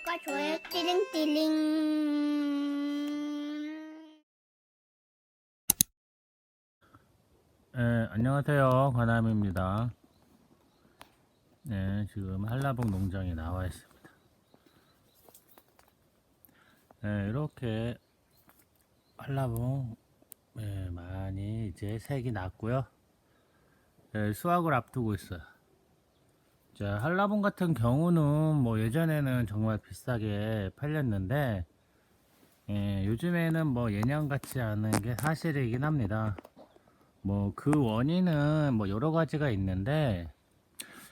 구독과 좋아요 띠링띠링 네, 안녕하세요. 관함입니다. 네, 지금 한라봉 농장에 나와 있습니다. 네, 이렇게 한라봉 네, 많이 이제 색이 났고요. 네, 수확을 앞두고 있어요. 자, 한라봉 같은 경우는 뭐 예전에는 정말 비싸게 팔렸는데 예, 요즘에는 뭐 예년 같지 않은 게 사실이긴 합니다. 뭐 그 원인은 뭐 여러 가지가 있는데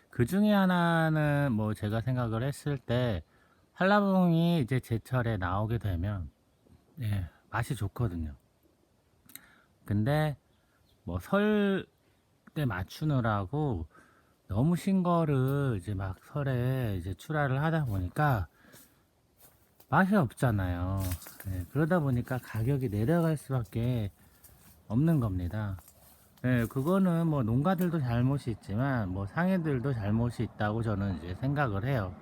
그 중에 하나는 뭐 제가 생각을 했을 때 한라봉이 이제 제철에 나오게 되면 예, 맛이 좋거든요. 근데 뭐 설 때 맞추느라고 너무 신 거를 이제 막 설에 이제 출하를 하다 보니까 맛이 없잖아요. 예, 그러다 보니까 가격이 내려갈 수밖에 없는 겁니다. 네, 그거는 뭐 농가들도 잘못이 있지만 뭐 상인들도 잘못이 있다고 저는 이제 생각을 해요.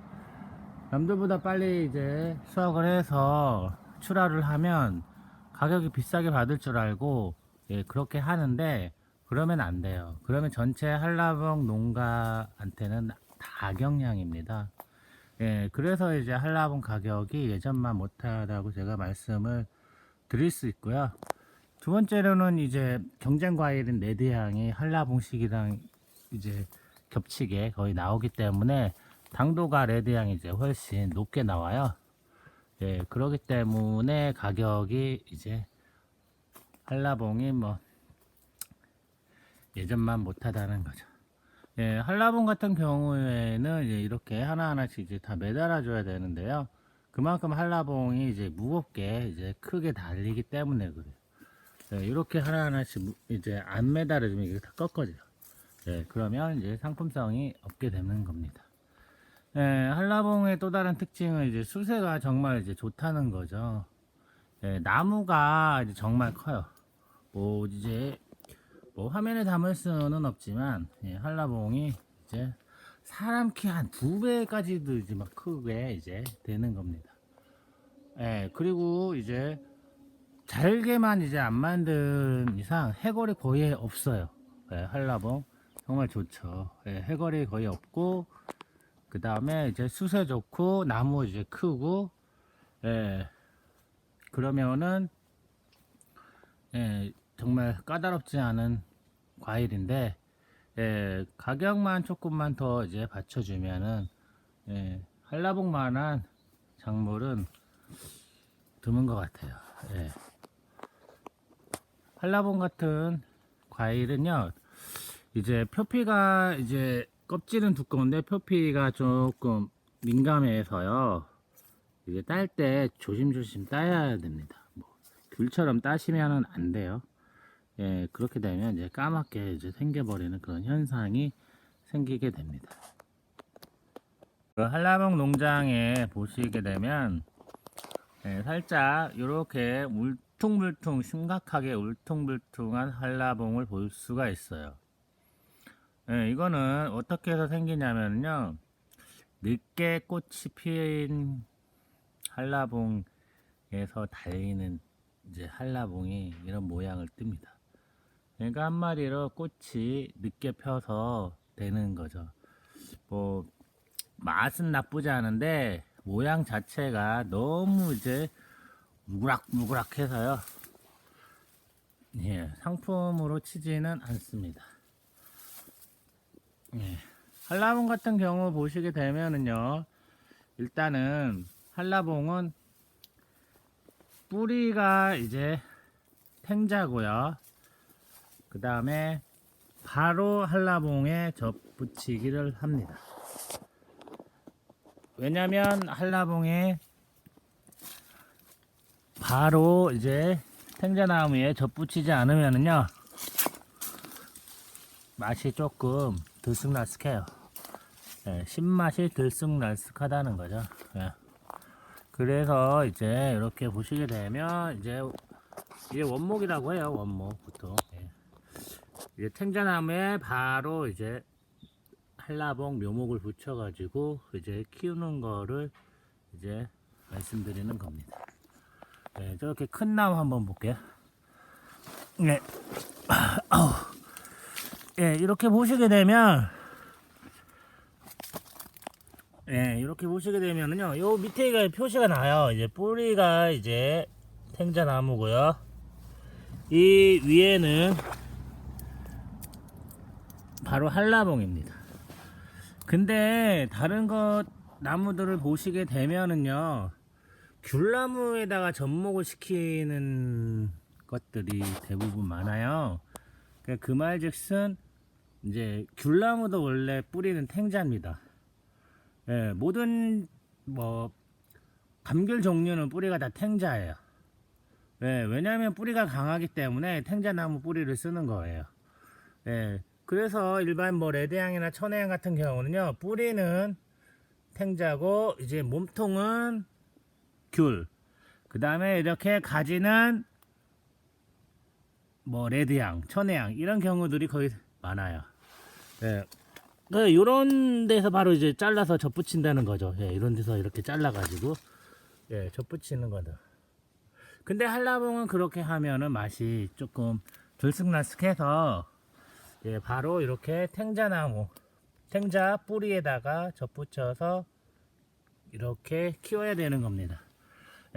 남들보다 빨리 이제 수확을 해서 출하를 하면 가격이 비싸게 받을 줄 알고 예, 그렇게 하는데 그러면 안 돼요. 그러면 전체 한라봉 농가한테는 다경량입니다. 예, 그래서 이제 한라봉 가격이 예전만 못하다고 제가 말씀을 드릴 수 있고요. 두 번째로는 이제 경쟁 과일인 레드향이 한라봉식이랑 이제 겹치게 거의 나오기 때문에 당도가 레드향이 이제 훨씬 높게 나와요. 예, 그러기 때문에 가격이 이제 한라봉이 뭐 예전만 못하다는 거죠. 예, 한라봉 같은 경우에는 이제 이렇게 하나하나씩 이제 다 매달아 줘야 되는데요. 그만큼 한라봉이 이제 무겁게 이제 크게 달리기 때문에 그래요. 네, 이렇게 하나하나씩 무- 이제 안 매달아 주면 이게 다 꺾어져요. 네, 그러면 이제 상품성이 없게 되는 겁니다. 네, 한라봉의 또 다른 특징은 이제 수세가 정말 이제 좋다는 거죠. 네, 나무가 이제 정말 커요. 뭐 이제 뭐 화면에 담을 수는 없지만 예, 한라봉이 이제 사람 키 한 두 배까지도 이제 막 크게 이제 되는 겁니다. 예, 그리고 이제 잘게만 이제 안 만든 이상 해골이 거의 없어요. 예, 한라봉 정말 좋죠. 예, 해골이 거의 없고 그 다음에 이제 수세 좋고 나무 이제 크고 예, 그러면은 예, 정말 까다롭지 않은 과일인데 예, 가격만 조금만 더 이제 받쳐주면은 예, 한라봉만한 작물은 드문 것 같아요. 예. 한라봉 같은 과일은요, 이제 표피가 이제 껍질은 두꺼운데 표피가 조금 민감해서요. 이게 딸 때 조심조심 따야 됩니다. 뭐 귤처럼 따시면은 안 돼요. 예, 그렇게 되면 이제 까맣게 이제 생겨버리는 그런 현상이 생기게 됩니다. 그 한라봉 농장에 보시게 되면 예, 살짝 이렇게 울퉁불퉁 심각하게 울퉁불퉁한 한라봉을 볼 수가 있어요. 예, 이거는 어떻게 해서 생기냐면요. 늦게 꽃이 피인 한라봉에서 달리는 이제 한라봉이 이런 모양을 띱니다. 그러니까 한마디로 꽃이 늦게 펴서 되는 거죠. 뭐 맛은 나쁘지 않은데 모양 자체가 너무 이제 무그락무그락해서요. 예, 상품으로 치지는 않습니다. 예, 한라봉 같은 경우 보시게 되면은요, 일단은 한라봉은 뿌리가 이제 탱자고요. 그 다음에 바로 한라봉에 접붙이기를 합니다. 왜냐면 한라봉에 바로 이제 탱자나무에 접붙이지 않으면은요 맛이 조금 들쑥날쑥해요. 예, 신맛이 들쑥날쑥하다는 거죠. 예. 그래서 이제 이렇게 보시게 되면 이제 이게 원목이라고 해요. 원목 보통. 예. 이제 탱자나무에 바로 이제 한라봉 묘목을 붙여가지고 이제 키우는 거를 이제 말씀드리는 겁니다. 네, 저렇게 큰 나무 한번 볼게요. 네. 예, 이렇게 보시게 되면, 예, 이렇게 보시게 되면은요, 요 밑에가 표시가 나요. 이제 뿌리가 이제 탱자나무고요. 이 위에는 바로 한라봉입니다. 근데 다른 것 나무들을 보시게 되면은요, 귤나무에다가 접목을 시키는 것들이 대부분 많아요. 그 말즉슨 이제 귤나무도 원래 뿌리는 탱자입니다. 예, 모든 뭐 감귤 종류는 뿌리가 다 탱자예요. 예, 왜냐하면 뿌리가 강하기 때문에 탱자나무 뿌리를 쓰는 거예요. 예, 그래서 일반 뭐 레드향이나 천혜향 같은 경우는요 뿌리는 탱자고 이제 몸통은 귤. 그 다음에 이렇게 가지는 뭐 레드향, 천혜향 이런 경우들이 거의 많아요. 예. 그 이런 데서 바로 이제 잘라서 접붙인다는 거죠. 예, 이런 데서 이렇게 잘라가지고 예, 접붙이는 거죠. 근데 한라봉은 그렇게 하면은 맛이 조금 들쑥날쑥해서 예, 바로 이렇게 탱자나무, 탱자 뿌리에다가 접붙여서 이렇게 키워야 되는 겁니다.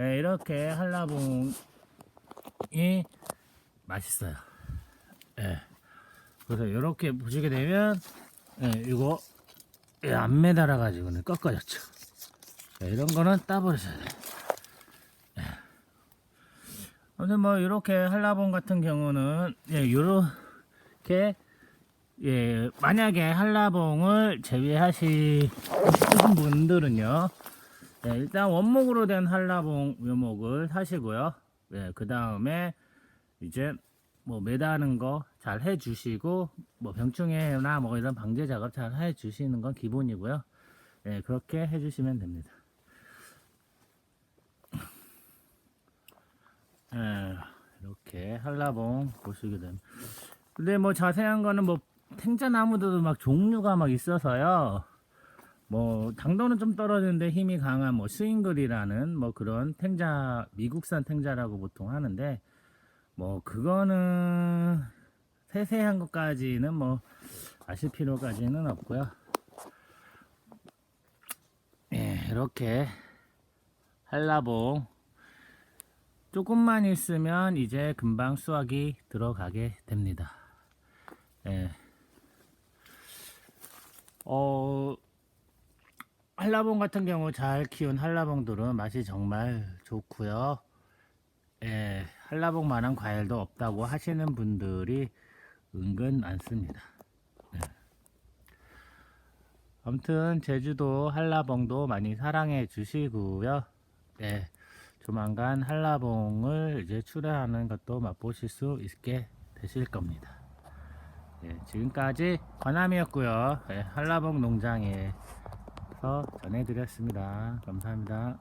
예, 이렇게 한라봉이 맛있어요. 예. 그래서 이렇게 보시게 되면 예, 이거 예, 안 매달아 가지고는 꺾어졌죠. 예, 이런 거는 따버리셔야 돼요. 예. 아무튼 뭐 이렇게 한라봉 같은 경우는 예, 이렇게 예, 만약에 한라봉을 제외하시는 분들은요. 예, 일단 원목으로 된 한라봉 묘목을 사시고요. 예, 그 다음에 이제 뭐 매다는 거 잘 해주시고 뭐 병충해나 뭐 이런 방제 작업 잘 해주시는 건 기본이고요. 예, 그렇게 해주시면 됩니다. 예, 이렇게 한라봉 보시게 되면 근데 뭐 자세한 거는 뭐 탱자나무들도 막 종류가 막 있어서요. 뭐 당도는 좀 떨어지는데 힘이 강한 뭐 스윙글이라는 뭐 그런 탱자 미국산 탱자라고 보통 하는데 뭐 그거는 세세한 것까지는 뭐 아실 필요까지는 없고요. 예, 이렇게 한라봉 조금만 있으면 이제 금방 수확이 들어가게 됩니다. 예. 어, 한라봉 같은 경우 잘 키운 한라봉들은 맛이 정말 좋고요. 예, 한라봉만한 과일도 없다고 하시는 분들이 은근 많습니다. 예. 아무튼 제주도 한라봉도 많이 사랑해 주시고요. 예, 조만간 한라봉을 이제 출하하는 것도 맛보실 수 있게 되실 겁니다. 예, 지금까지 관함이었고요. 예, 한라봉 농장에서 전해드렸습니다. 감사합니다.